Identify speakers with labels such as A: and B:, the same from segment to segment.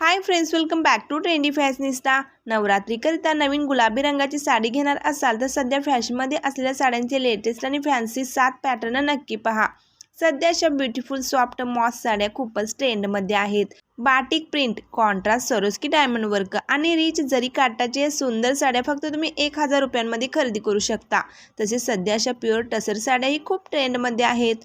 A: Hi friends welcome back to trendy fashionista नवरात्रीकरिता नवीन गुलाबी रंगाची साडी घेणार असाल तर सध्या फॅशनमध्ये असलेल्या साड्यांचे लेटेस्ट आणि फॅन्सी सात पॅटर्न नक्की पहा. सध्या अशा ब्युटिफुल सॉफ्ट मॉस साड्या खूपच ट्रेंडमध्ये आहेत. Batik print contrast Swarovski diamond work आणि रिच जरी काटाचे या सुंदर साड्या फक्त तुम्ही एक हजार रुपयांमध्ये खरेदी करू शकता. तसेच सध्या अशा प्युअर टसर साड्याही खूप ट्रेंडमध्ये आहेत.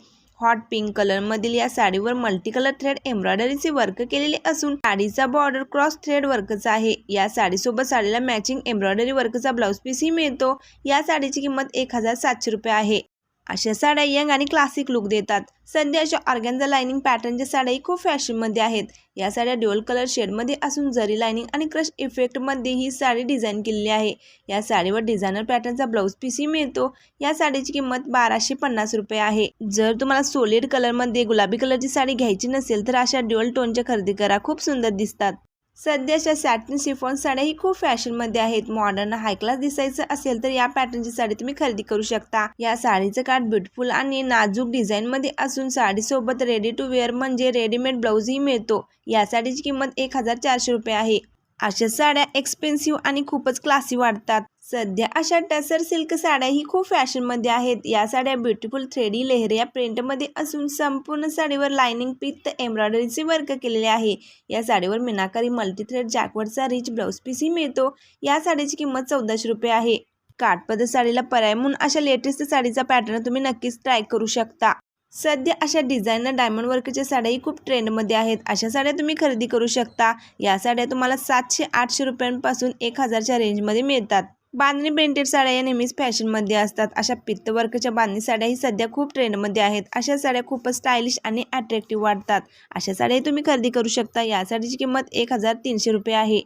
A: हॉट पिंक कलरमधील या साडीवर मल्टी कलर थ्रेड एम्ब्रॉयडरीचे वर्क केलेले असून साडीचा बॉर्डर क्रॉस थ्रेड वर्कचा आहे. या साडीसोबत साडीला मॅचिंग एम्ब्रॉयडरी वर्कचा ब्लाऊज पीसही मिळतो. या साडीची किंमत एक हजार सातशे रुपये आहे. अशा साड्या यंग आणि क्लासिक लुक देतात. सध्या अशा ऑर्गॅन्झा लाइनिंग पॅटर्नच्या साड्याही खूप फॅशनमध्ये आहेत. या साड्या ड्युअल कलर शेडमध्ये असून जरी लायनिंग आणि क्रश इफेक्टमध्ये ही साडी डिझाईन केलेली आहे. या साडीवर डिझायनर पॅटर्नचा ब्लाऊज पीसही मिळतो. या साडीची किंमत बाराशे पन्नास रुपये आहे. जर तुम्हाला सोलिड कलरमध्ये गुलाबी कलरची साडी घ्यायची नसेल तर अशा ड्युअल टोनच्या खरेदी करा. खूप सुंदर दिसतात. सध्याच्या सॅटिन शिफॉन साड्याही खूप फॅशनमध्ये आहेत. मॉडर्न हाय क्लास दिसायचं असेल तर या पॅटर्नची साडी तुम्ही खरेदी करू शकता. या साडीचं काठ ब्युटिफुल आणि नाजूक डिझाईनमध्ये असून साडीसोबत रेडी टू वेअर म्हणजे रेडीमेड ब्लाऊजही मिळतो. या साडीची किंमत एक हजार चारशे रुपये आहे. अशा साड्या एक्सपेन्सिव्ह आणि खूपच क्लासी वाटतात. सध्या अशा टसर सिल्क साड्या ही खूप फॅशनमध्ये आहेत. या साड्या ब्युटिफुल थ्रेडी लेहऱ्या प्रिंटमध्ये असून संपूर्ण साडीवर लाइनिंग पित्त एम्ब्रॉयडरीचे वर्क केलेले आहे. या साडीवर मिनाकारी मल्टीथ्रेड जॅकवर्डचा रिच ब्लाऊज पीसही मिळतो. या साडीची किंमत चौदाशे रुपये आहे. काठपदर साडीला पर्याय म्हणून अशा लेटेस्ट साडीचा पॅटर्न तुम्ही नक्कीच ट्राय करू शकता. सध्या अशा डिझायनर डायमंड वर्कच्या साड्याही खूप ट्रेंडमध्ये आहेत. अशा साड्या तुम्ही खरेदी करू शकता. या साड्या तुम्हाला सातशे आठशे रुपयांपासून एक हजारच्या रेंजमध्ये मिळतात. बांधणी प्रिंटेड साड्या या नेहमीच फॅशनमध्ये असतात. अशा पित्त वर्कच्या बांधणी साड्याही सध्या खूप ट्रेंडमध्ये आहेत. अशा साड्या खूपच स्टायलिश आणि अट्रॅक्टिव्ह वाटतात. अशा साड्याही तुम्ही खरेदी करू शकता. या साडीची किंमत एक हजार तीनशे रुपये आहे.